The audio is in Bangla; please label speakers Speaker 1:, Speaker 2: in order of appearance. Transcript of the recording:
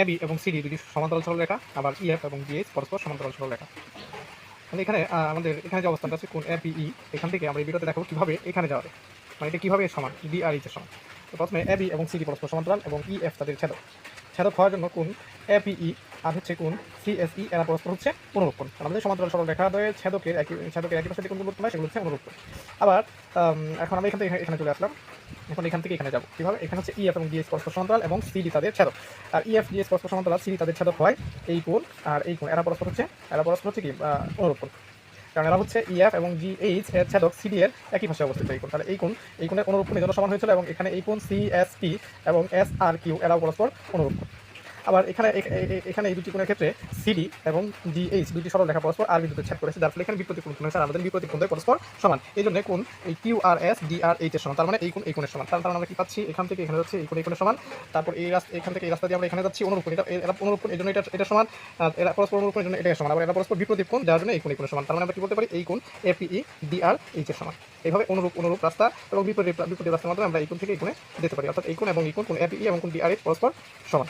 Speaker 1: এবি এবং সিডি দুটি সমান্তরাল সরল রেখা, আবার ইএফ এবং ডিএইচ পরস্পর সমান্তরাল সরলরেখা মানে এখানে আমাদের এখানে যে অবস্থানটা আছে কোন এপিই এখান থেকে আমরা এই ভিডিওতে দেখাবো কীভাবে এখানে যাওয়া মানে এটা কীভাবে সমান ডি আর এইচের সমান। তো প্রথমে এবি এবং সিডি পরস্পর সমান্তরাল এবং ইএফ তাদের ছেদক ছেদক হওয়ার জন্য কোন এপিই আর হচ্ছে কোন সিএসই এরা পরস্পর হচ্ছে অনুরূপণ আমাদের সমান্তরাল সরল রেখা দ্বয়ে ছেদকের একই ছেদকের একই পাশে উৎপন্ন হয় সেগুলো হচ্ছে অনুরূপণ আবার এখন আমরা এখান থেকে এখানে চলে আসলাম। এখন এখান থেকে এখানে যাব। কীভাবে? এখানে হচ্ছে ইএফ এবং ডিএস পরস্পর সমান্তরাল এবং সিডি তাদের ছেদক। আর ইএফ ডিএস পরস্পর সমান্তরাল সিডি তাদের ছেদক হয় এই কোণ আর এই কোণ। এরা পরস্পর হচ্ছে, এরা পরস্পর হচ্ছে কি? অনুরূপ কারণ এরা হচ্ছে ইএফ এবং জিএইচ এর ছেদক সিডি এর একই ভাষায় অবস্থিত এই কোণ। তাহলে এই কোণ, এই কোণের অনুরূপ জন্য সমান হয়েছিল এবং এখানে এই কোণ সিএসপি এবং এস আর কিউ এরাও পরস্পর অনুরূপণ আবার এখানে এখানে এই দুটি কোণের ক্ষেত্রে সিডি এবং ডিএইচ দুটি সরল রেখা পরস্পর আর বিন্দুতে ছেদ করেছে, যার ফলে এখানে বিপরীত কোণ আর আমাদের বিপরীত কোণ পরস্পর সমান। এই জন্য কোণ এই Q R S D R H এর সমান। তার মানে এই কোণ এই কোণের সমান। তার কারণ আমরা কি পাচ্ছি? এখান থেকে এখানে যাচ্ছি, এই কোণ এই কোণের সমান। তারপর এই রাস্তা এখান থেকে এই রাস্তা দিয়ে আমরা এখানে যাচ্ছি, অনুরূপ এটা এরা অনুরূপণ এই জন্য এটা এটা সমান। এরা পরস্পর অনুরূপণ এই জন্য এটা সমান। আবার এরা পরস্পর বিপরীত কোণ, যার জন্য এই কোণ এই কোণের সমান। তার মানে আমরা কি বলতে পারি? এই কোণ এপিই ডি আর এইচ এর সমান। এইভাবে অনুরূপ অনুরূপ রাস্তা এবং বিপরীত বিপরীত রাস্তার মাধ্যমে আমরা এই কোণ থেকে এই কোণে যেতে পারি। অর্থাৎ এই কোণ এবং এই কোণ কোণ এপিই এবং কোণ ডি আর এইচ পরস্পর সমান।